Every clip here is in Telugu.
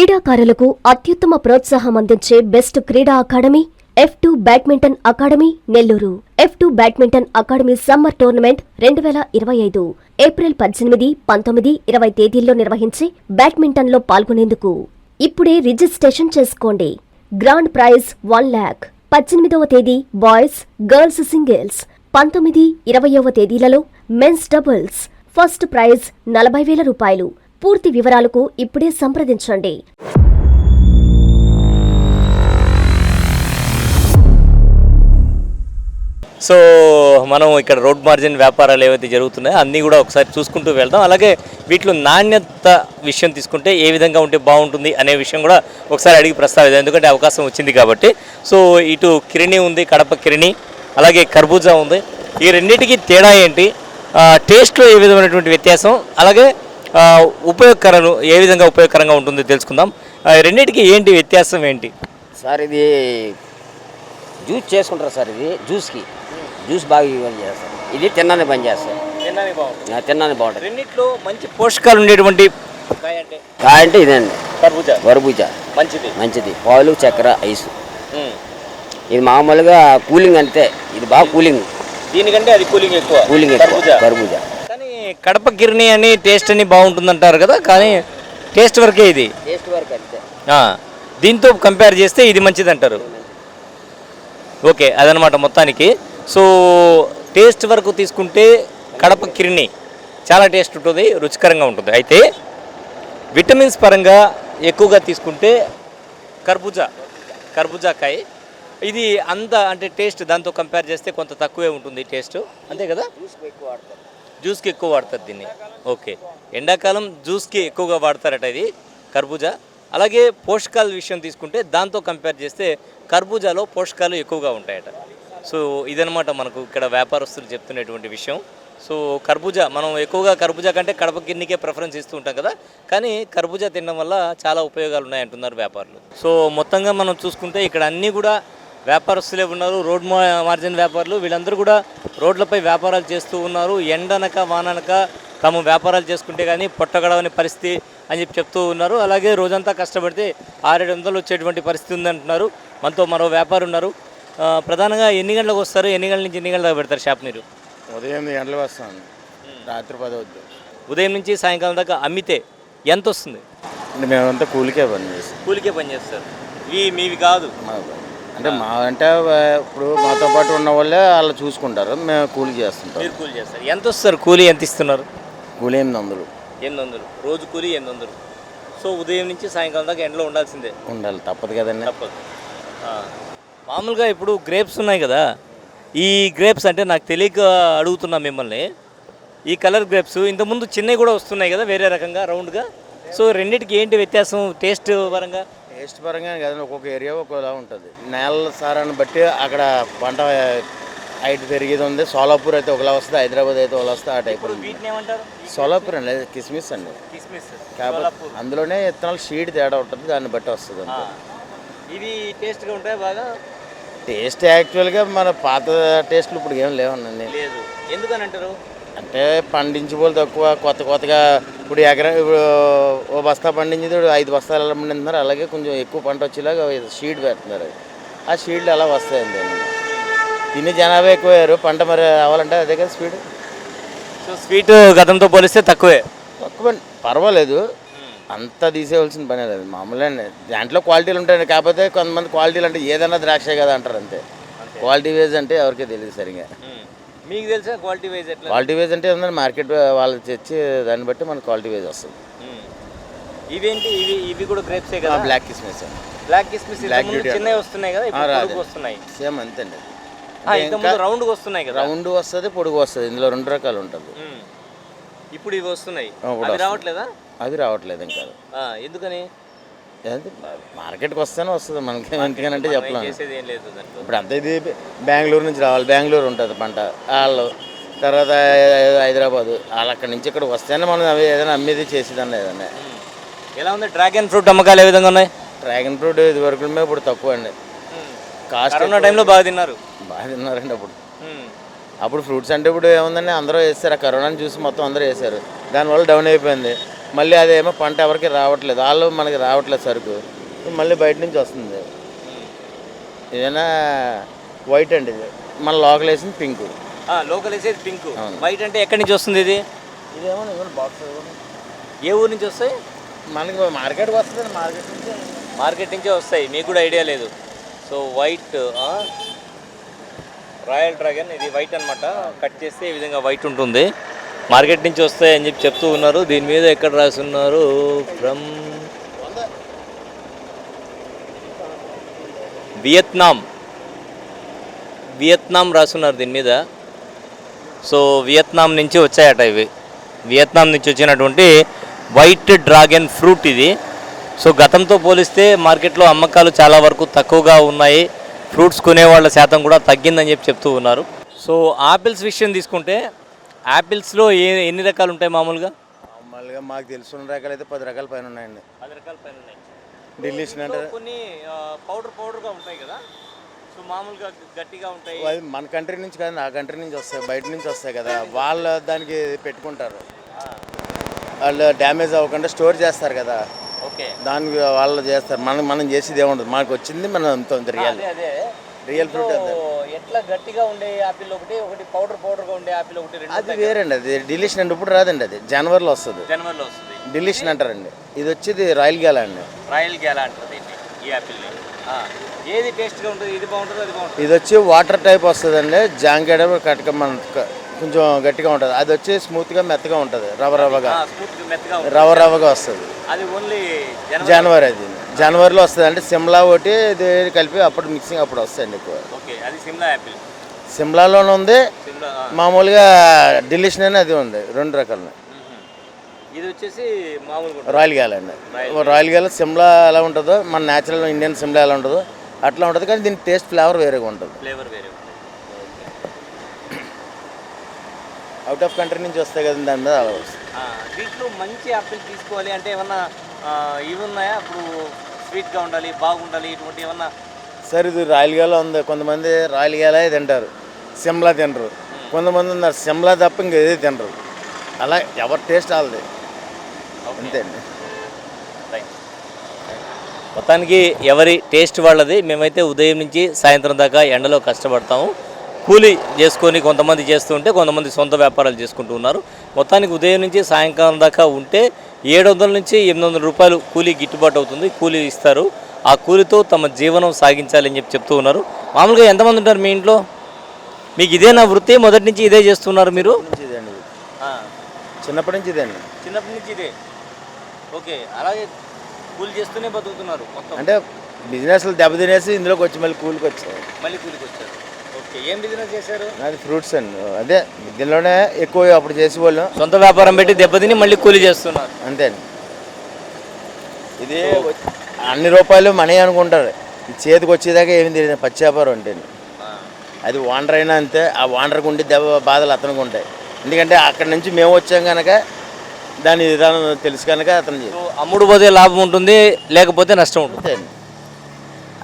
క్రీడాకారులకు అత్యుత్తమ ప్రోత్సాహం అందించే బెస్ట్ క్రీడా academy F two badminton academy Nellore. F two badminton academy summer tournament రెండు వేల ఇరవై ఐదు ఏప్రిల్ పద్దెనిమిది పంతొమ్మిది ఇరవై తేదీల్లో నిర్వహించి బ్యాడ్మింటన్లో పాల్గొనేందుకు. ఇప్పుడే రిజిస్ట్రేషన్ చేసుకోండి. Grand prize one lakh. పద్దెనిమిదవ తేదీ బాయ్స్ గర్ల్స్ సింగిల్స్. పంతొమ్మిది ఇరవయవ తేదీలలో మెన్స్ డబుల్స్. ఫస్ట్ ప్రైజ్ నలభై వేల రూపాయలు. పూర్తి వివరాలకు ఇప్పుడే సంప్రదించండి. సో మనం ఇక్కడ రోడ్ మార్జిన్ వ్యాపారాలు ఏవైతే జరుగుతున్నాయో అన్నీ కూడా ఒకసారి చూసుకుంటూ వెళ్దాం. అలాగే వీటిలో నాణ్యత విషయం తీసుకుంటే ఏ విధంగా ఉంటే బాగుంటుంది అనే విషయం కూడా ఒకసారి అడిగి ప్రస్తావిద్దాం. ఎందుకంటే అవకాశం వచ్చింది కాబట్టి. సో ఇటు కిరణి ఉంది కడప కిరిణి అలాగే కర్బూజా ఉంది. ఈ రెండింటికి తేడా ఏంటి? టేస్ట్లో ఏ విధమైనటువంటి వ్యత్యాసం? అలాగే ఆ, ఉపయోగకరం ఏ విధంగా ఉపయోగకరంగా ఉంటుందో తెలుసుకుందాం. రెండింటికి ఏంటి వ్యత్యాసం ఏంటి? సార్ ఇది జ్యూస్ చేసుకుంటారు సార్ ఇది జ్యూస్కి. జ్యూస్ బాగా యూజ్ చేస్తారు ఇది తిన్నాన్ని పని చేస్తారు తిన్నాన్ని బాగుంటుంది. రెండిట్లో మంచి పోషకాలు ఉండేటువంటి కాయ అంటే? కాయ అంటే ఇదండి కర్బూజా. వరబూజ మంచిది. మంచిది. పాలు చక్కెర ఐస్. ఇది మామూలుగా కూలింగ్ అంతే. ఇది బాగా కూలింగ్. దీనికంటే అది కూలింగ్ ఎక్కువ. కూలింగ్ ఎక్కువ. కర్బూజా. కడప కిర్ని అని టేస్ట్ అని బాగుంటుంది అంటారు కదా కానీ టేస్ట్ వరకే ఇది. టేస్ట్ వరకు అంతే. ఆ, దీంతో కంపేర్ చేస్తే ఇది మంచిది అంటారు ఓకే అదనమాట మొత్తానికి. సో టేస్ట్ వరకు తీసుకుంటే కడప కిర్ని చాలా టేస్ట్ ఉంటుంది రుచికరంగా ఉంటుంది. అయితే విటమిన్స్ పరంగా ఎక్కువగా తీసుకుంటే కర్బూజా కర్బూజా కాయ ఇది అంత అంటే టేస్ట్ దాంతో కంపేర్ చేస్తే కొంత తక్కువే ఉంటుంది టేస్ట్ అంతే కదా? ఎక్కువ వాడతారు. జ్యూస్కి ఎక్కువ వాడతారు దీన్ని. ఓకే. ఎండాకాలం జ్యూస్కి ఎక్కువగా వాడతారట ఇది కర్బూజా. అలాగే పోషకాల విషయం తీసుకుంటే దాంతో కంపేర్ చేస్తే కర్బూజాలో పోషకాలు ఎక్కువగా ఉంటాయట. సో ఇదనమాట మనకు ఇక్కడ వ్యాపారస్తులు చెప్తున్నటువంటి విషయం. సో కర్బూజా మనం ఎక్కువగా కర్బూజా కంటే కడప గిన్నెకే ప్రిఫరెన్స్ ఇస్తూ ఉంటాం కదా. కానీ కర్బూజా తినడం వల్ల చాలా ఉపయోగాలు ఉన్నాయంటున్నారు వ్యాపారులు. సో మొత్తంగా మనం చూసుకుంటే ఇక్కడ అన్నీ కూడా వ్యాపారస్తులే ఉన్నారు. రోడ్ మార్జిన్ వ్యాపారులు. వీళ్ళందరూ కూడా రోడ్లపై వ్యాపారాలు చేస్తూ ఉన్నారు. ఎండనక వాననక తాము వ్యాపారాలు చేసుకుంటే కానీ పొట్టగడవని పరిస్థితి అని చెప్పి చెప్తూ ఉన్నారు. అలాగే రోజంతా కష్టపడితే ఆరేడు వందలు వచ్చేటువంటి పరిస్థితి ఉందంటున్నారు. మనతో మరో వ్యాపారి ఉన్నారు. ప్రధానంగా ఎన్ని గంటలకు వస్తారు? ఎన్ని గంటల నుంచి ఎన్ని గంటల దాకా పెడతారు షాప్ మీరు? ఉదయం ఎనిమిది గంటలకు వస్తాను. రాత్రి పది వద్దు ఉదయం నుంచి సాయంకాలం దాకా అమ్మితే ఎంత వస్తుంది మేమంతా కూలికే పని చేస్తాం. కూలికే పని చేస్తారు. ఇవి మీవి కాదు. అంటే మా అంటే ఇప్పుడు మాతో పాటు ఉన్న వాళ్ళే వాళ్ళు చూసుకుంటారు. మేము కూలి చేస్తుంటాం. మీరు కూలి చేస్తారు. ఎంత వస్తారు? కూలి ఎంత ఇస్తున్నారు? కూలి ఎనిమిది వందలు. ఎనిమిది వందలు. రోజు కూలి ఎనిమిది వందలు. సో ఉదయం నుంచి సాయంకాలం దాకా ఎండలో ఉండాల్సిందే. ఉండాలి. తప్పదు కదండి. తప్పదు. మామూలుగా ఇప్పుడు గ్రేప్స్ ఉన్నాయి కదా. ఈ గ్రేప్స్ అంటే నాకు తెలియక అడుగుతున్నా మిమ్మల్ని. ఈ కలర్ గ్రేప్స్ ఇంతకుముందు చిన్నవి కూడా వస్తున్నాయి కదా వేరే రకంగా రౌండ్గా. సో రెండింటికి ఏంటి వ్యత్యాసం? టేస్ట్ పరంగా? టేస్ట్ పరంగా కదండి ఒక్కొక్క ఏరియా ఒక్కోలా ఉంటుంది. నేల సారాన్ని బట్టి అక్కడ పంట హైట్ పెరిగేది ఉంది. సోలాపూర్ అయితే ఒకలా వస్తుంది హైదరాబాద్ అయితే ఒకలా వస్తుంది ఆ టైప్ సోలాపూర్ అండి. కిస్మిస్ అండి కాకపోతే అందులోనే విత్తనాలు షీడ్ తేడా ఉంటుంది దాన్ని బట్టి వస్తుంది అంతే. ఇవి టేస్ట్గా ఉంటాయి బాగా? టేస్ట్ యాక్చువల్గా మన పాత టేస్ట్లు ఇప్పుడు ఏం లేవనండి లేదు. ఎందుకని అంటారు? అంటే పండించుకోలు తక్కువ కొత్త కొత్తగా ఇప్పుడు ఎకరా ఇప్పుడు ఓ బస్తా పండించేది ఇప్పుడు ఐదు బస్తాలు ఎలా పండిస్తున్నారు అలాగే కొంచెం ఎక్కువ పంట వచ్చేలాగా షీడ్ పెడుతున్నారు. ఆ షీడ్లు అలా వస్తాయండి. తిని జనాభా ఎక్కువయ్యారు పంట మరి అవ్వాలంటే అదే కదా స్పీడ్ సో స్వీట్ గతంతో పోలిస్తే తక్కువే. తక్కువ. పర్వాలేదు. అంతా తీసేయవలసిన పని లేదు. మామూలే దాంట్లో క్వాలిటీలు ఉంటాయండి. కాకపోతే కొంతమంది క్వాలిటీలు అంటే ఏదైనా ద్రాక్షే కదా అంటారు అంతే. క్వాలిటీ వేజ్ అంటే ఎవరికీ తెలియదు సరిగా మీకు తెలుసా క్వాలిటీ వైజ్ ఎట్లా? క్వాలిటీ వేజ్ అంటే ఏంటంటే మార్కెట్ వాళ్ళు తెచ్చి దాన్ని బట్టి మనకు క్వాలిటీ వేజ్ వస్తుంది. ఇవేంటి? ఇవి ఇవి కూడా గ్రేప్సే కదా? బ్లాక్ కిస్మిస్ బ్లాక్ కిస్మిస్ beauty. చిన్నవి వస్తున్నాయి కదా ఇప్పుడు వస్తున్నాయి. సేమ్ అంతే అండి ఆ, ఇంతకుముందు రౌండ్ వస్తున్నాయి కదా? రౌండ్ వస్తుంది పొడుగు వస్తుంది. ఇందులో రెండు రకాలు ఉంటుంది. ఇప్పుడు ఇవి వస్తున్నాయి. ఇప్పుడు అవి. రావట్లేదా? అది రావట్లేదు ఇంకా. ఆ, ఎందుకని? మార్కెట్కి వస్తేనే వస్తుంది మనకి ఎందుకనంటే మనం ఏం చెప్పలేము. చేసేది ఏం లేదు దాంట్లో. ఇప్పుడు అంతా ఇది బెంగళూరు నుంచి రావాలి బెంగళూరు ఉంటుంది పంట. వాళ్ళు తర్వాత హైదరాబాదు వాళ్ళు అక్కడి నుంచి ఇక్కడ వస్తేనే మనం అవి ఏదైనా అమ్మేది చేసేదాన్ని ఏదైనా. మ్మ్. ఎలా ఉంది డ్రాగన్ ఫ్రూట్ అమ్మకాలు ఏ విధంగా ఉన్నాయి? డ్రాగన్ ఫ్రూట్ ఇది వరకు ఇప్పుడు తక్కువ అండి కాస్ట్ కరోనా టైంలో బాగా తిన్నారు. బాగా తిన్నారండి అప్పుడు. అప్పుడు ఫ్రూట్స్ అంటే ఇప్పుడు ఏముందండి? అందరూ వేస్తారు. ఆ కరోనాని చూసి మొత్తం అందరూ వేసారు దానివల్ల డౌన్ అయిపోయింది. మళ్ళీ అదేమో పంట ఎవరికి రావట్లేదు. వాళ్ళు మనకి రావట్లేదు సరుకు. మళ్ళీ బయట నుంచి వస్తుంది. ఇదైనా వైట్ అండి ఇది. మన లోకల్ వేసింది పింక్. లోకల్ వేసేది పింక్. వైట్ అంటే ఎక్కడి నుంచి వస్తుంది ఇది? ఇదేమో బాక్స్ ఏ ఊరు నుంచి వస్తాయి? మనకి మార్కెట్కి వస్తుంది. మార్కెట్ నుంచి. మార్కెట్ నుంచే వస్తాయి. మీకు కూడా ఐడియా లేదు. So white royal dragon. ఇది వైట్ అన్నమాట. కట్ చేస్తే ఈ విధంగా వైట్ ఉంటుంది. మార్కెట్ నుంచి వస్తాయి అని చెప్పి చెప్తూ ఉన్నారు. దీని మీద ఎక్కడ రాస్తున్నారు ఫ్రమ్ వియత్నాం. వియత్నాం రాసున్నారు దీని మీద. సో వియత్నాం నుంచి వచ్చాయట ఇవి. వియత్నాం నుంచి వచ్చినటువంటి వైట్ డ్రాగన్ ఫ్రూట్ ఇది. సో గతంతో పోలిస్తే మార్కెట్లో అమ్మకాలు చాలా వరకు తక్కువగా ఉన్నాయి. ఫ్రూట్స్ కొనేవాళ్ళ శాతం కూడా తగ్గిందని చెప్పి చెప్తూ ఉన్నారు. సో ఆపిల్స్ విషయం తీసుకుంటే ఆపిల్స్లో ఏ ఎన్ని రకాలు ఉంటాయి మామూలుగా? మామూలుగా మాకు తెలుసున్న రకాలు అయితే పది రకాల పైన ఉన్నాయండి. పది రకాల పైన ఉన్నాయి. అంటే కొన్ని పౌడర్ పౌడర్గా ఉంటాయి కదా? సో మామూలుగా గట్టిగా ఉంటాయి. అది మన కంట్రీ నుంచి కాదు ఆ కంట్రీ నుంచి వస్తాయి బయట నుంచి వస్తాయి కదా వాళ్ళు దానికి పెట్టుకుంటారు. వాళ్ళు డ్యామేజ్ అవ్వకుండా స్టోర్ చేస్తారు కదా. దానికి వాళ్ళు చేస్తారు. మనం మనం చేసేది ఏముండదు. మనకు వచ్చింది మనం అంత రియల్. రియల్ ఫ్రూట్ ఎట్లా గట్టిగా ఉండే ఆపిల్ ఒకటి ఒకటి పౌడర్ పౌడర్గా ఉండే ఆపిల్ ఒకటి అది వేరండి అది డిలీషన్ అంటే ఇప్పుడు రాదండి అది. జనవరిలో వస్తుంది. జనవరిలో వస్తుంది. డిలీషన్ అంటారండి. ఇది వచ్చేది రాయల్ గేలా అండి. రాయల్ గ్యాలా అంటారు ఈ యాపిల్ని ఆ, ఏది టేస్ట్గా ఉంటుంది ఇది బాగుంటుంది అది బాగుంటుంది? ఇది వచ్చి వాటర్ టైప్ వస్తుందండి. జాంకాడ కట్టక మన కొంచెం గట్టిగా ఉంటుంది. అది వచ్చి స్మూత్గా మెత్తగా ఉంటుంది రవ రవ్వగా. స్మూత్ మెత్తగా ఉంటుంది. రవ రవ్వగా వస్తుంది. అది ఓన్లీ జనవరి అది. జనవరిలో వస్తుంది. అంటే సిమ్లా ఒకటి ఇది కలిపి అప్పుడు మిక్సింగ్ అప్పుడు వస్తాయండి ఎక్కువ. ఓకే అది సిమ్లా యాపిల్. సిమ్లాలోనే ఉంది. మామూలుగా డిలీషన్ అని అది ఉంది. రెండు రకాలు. ఇది వచ్చేసి మామూలుగా. రాయల్ గేల అండి. రాయల్ గేల సిమ్లా ఎలా ఉంటుందో మన న్యాచురల్ ఇండియన్ సిమ్లా ఎలా ఉంటుందో అట్లా ఉంటుంది. కానీ దీని టేస్ట్ ఫ్లేవర్ వేరేగా ఉంటుంది. ఫ్లేవర్ వేరే ఉంటుంది. అవుట్ ఆఫ్ కంట్రీ నుంచి వస్తాయి కదా దాని మీద అలా వస్తుంది దీంట్లో మంచి యాపిల్ తీసుకోవాలి అంటే ఏమన్నా ఇవి ఉన్నాయా? ఇప్పుడు స్వీట్గా ఉండాలి బాగుండాలి ఇటువంటి ఏమన్నా? సార్ ఇది రాయల్ గేల ఉంది. కొంతమంది రాయల్ గేల తింటారు. సిమ్లా తినరు. కొంతమంది ఉన్నారు. సిమ్లా తప్ప ఇంక ఏది తినరు. అలా ఎవరి టేస్ట్ వాళ్ళది. అంతే అండి మొత్తానికి ఎవరి టేస్ట్ వాళ్ళది మేమైతే ఉదయం నుంచి సాయంత్రం దాకా ఎండలో కష్టపడతాము. కూలీ చేసుకొని కొంతమంది చేస్తూ ఉంటే కొంతమంది సొంత వ్యాపారాలు చేసుకుంటూ ఉన్నారు. మొత్తానికి ఉదయం నుంచి సాయంకాలం దాకా ఉంటే ఏడు వందల నుంచి ఎనిమిది వందల రూపాయలు కూలీ గిట్టుబాటు అవుతుంది. కూలీ ఇస్తారు. ఆ కూలీతో తమ జీవనం సాగించాలని చెప్పి చెప్తూ ఉన్నారు. మామూలుగా ఎంతమంది ఉంటారు మీ ఇంట్లో? మీకు ఇదే నా వృత్తి మొదటి నుంచి ఇదే చేస్తున్నారు మీరు? నుంచి ఇదండి ఇది. చిన్నప్పటి నుంచి ఇదండి చిన్నప్పటి నుంచి ఇదే? ఓకే. అలాగే కూలి చేస్తూనే బతుకుతున్నారు మొత్తం. అంటే బిజినెస్లు దెబ్బతినేసి ఇందులోకి వచ్చి మళ్ళీ కూలికి వచ్చాయి మళ్ళీ కూలికి వచ్చారు. ఏం బిజినెస్ చేశారు? నాది ఫ్రూట్స్ అండి. అదే దీనిలోనే ఎక్కువ అప్పుడు చేసేవాళ్ళం. సొంత వ్యాపారం పెట్టి దెబ్బతిని మళ్ళీ కూలి చేస్తున్నారు. అంతే ఇది అన్ని రూపాయలు మనీ అనుకుంటారు. చేతికి వచ్చేదాకా ఏమి తెలియదు. పచ్చి వ్యాపారం అంటే అది వాండర్ అయినా అంతే ఆ వాండర్కి ఉండి దెబ్బ బాధలు అతనికి ఉంటాయి. ఎందుకంటే అక్కడ నుంచి మేము వచ్చాం కనుక దాని విధానం తెలుసు కనుక అతను అమ్ముడు పోతే లాభం ఉంటుంది లేకపోతే నష్టం ఉంటుంది.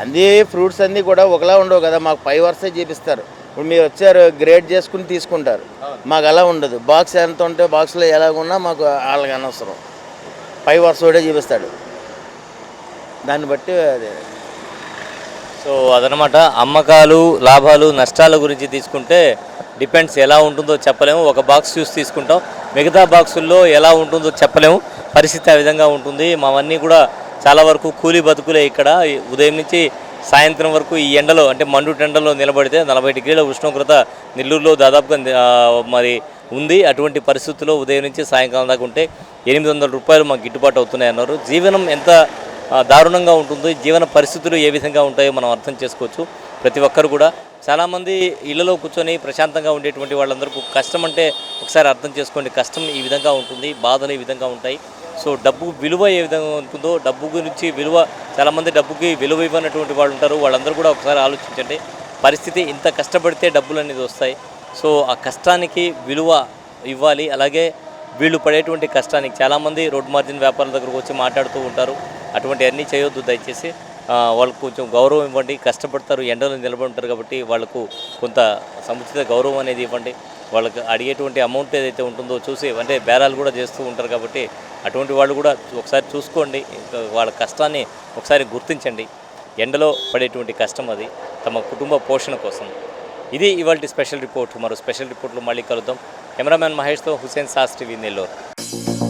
అన్ని ఫ్రూట్స్ అన్నీ కూడా ఒకలా ఉండవు కదా మాకు పై వరుసే చేపిస్తారు. ఇప్పుడు మీరు వచ్చారు గ్రేడ్ చేసుకుని తీసుకుంటారు. మాకు అలా ఉండదు. బాక్స్ ఎంత ఉంటే బాక్స్లో ఎలాగున్నా మాకు వాళ్ళకి అనవసరం. పై వరుస కూడా చూపిస్తాడు. దాన్ని బట్టి అది. సో అదనమాట. అమ్మకాలు లాభాలు నష్టాల గురించి తీసుకుంటే డిపెండ్స్ ఎలా ఉంటుందో చెప్పలేము. ఒక బాక్స్ చూసి తీసుకుంటాం. మిగతా బాక్సుల్లో ఎలా ఉంటుందో చెప్పలేము. పరిస్థితి ఆ విధంగా ఉంటుంది. మావన్నీ కూడా చాలా వరకు కూలీ బతుకులే ఇక్కడ. ఉదయం నుంచి సాయంత్రం వరకు ఈ ఎండలో అంటే మండు ఎండలో నిలబడితే నలభై డిగ్రీల ఉష్ణోగ్రత నెల్లూరులో దాదాపుగా మరి ఉంది. అటువంటి పరిస్థితుల్లో ఉదయం నుంచి సాయంకాలం దాకా ఉంటే ఎనిమిది వందల రూపాయలు మాకు గిట్టుబాటు అవుతున్నాయి అన్నారు. జీవనం ఎంత దారుణంగా ఉంటుంది జీవన పరిస్థితులు ఏ విధంగా ఉంటాయో మనం అర్థం చేసుకోవచ్చు. ప్రతి ఒక్కరు కూడా చాలామంది ఇళ్ళలో కూర్చొని ప్రశాంతంగా ఉండేటువంటి వాళ్ళందరికీ కష్టం అంటే ఒకసారి అర్థం చేసుకోండి. కష్టం ఈ విధంగా ఉంటుంది బాధలు ఈ విధంగా ఉంటాయి. సో డబ్బు విలువ ఏ విధంగా ఉంటుందో డబ్బు గురించి విలువ చాలామంది డబ్బుకి విలువ ఇవ్వనటువంటి వాళ్ళు ఉంటారు. వాళ్ళందరూ కూడా ఒకసారి ఆలోచించండి. పరిస్థితి ఇంత కష్టపడితే డబ్బులు అనేది వస్తాయి. సో ఆ కష్టానికి విలువ ఇవ్వాలి. అలాగే వీళ్ళు పడేటువంటి కష్టానికి చాలామంది రోడ్ మార్జిన్ వ్యాపారుల దగ్గరకు వచ్చి మాట్లాడుతూ ఉంటారు. అటువంటి అన్నీ చేయొద్దు దయచేసి. వాళ్ళకు కొంచెం గౌరవం ఇవ్వండి. కష్టపడతారు. ఎండలో నిలబడి ఉంటారు కాబట్టి వాళ్ళకు కొంత సముచిత గౌరవం అనేది ఇవ్వండి. వాళ్ళకి అడిగేటువంటి అమౌంట్ ఏదైతే ఉంటుందో చూసి అంటే బేరాలు కూడా చేస్తూ ఉంటారు కాబట్టి అటువంటి వాళ్ళు కూడా ఒకసారి చూసుకోండి. వాళ్ళ కష్టాన్ని ఒకసారి గుర్తించండి. ఎండలో పడేటువంటి కష్టం అది. తమ కుటుంబ పోషణ కోసం. ఇది ఇవాళ స్పెషల్ రిపోర్ట్. మరో స్పెషల్ రిపోర్ట్లో మళ్ళీ కలుద్దాం. కెమెరామ్యాన్ మహేష్తో హుసేన్ శాస్త్రి నెల్లూరు.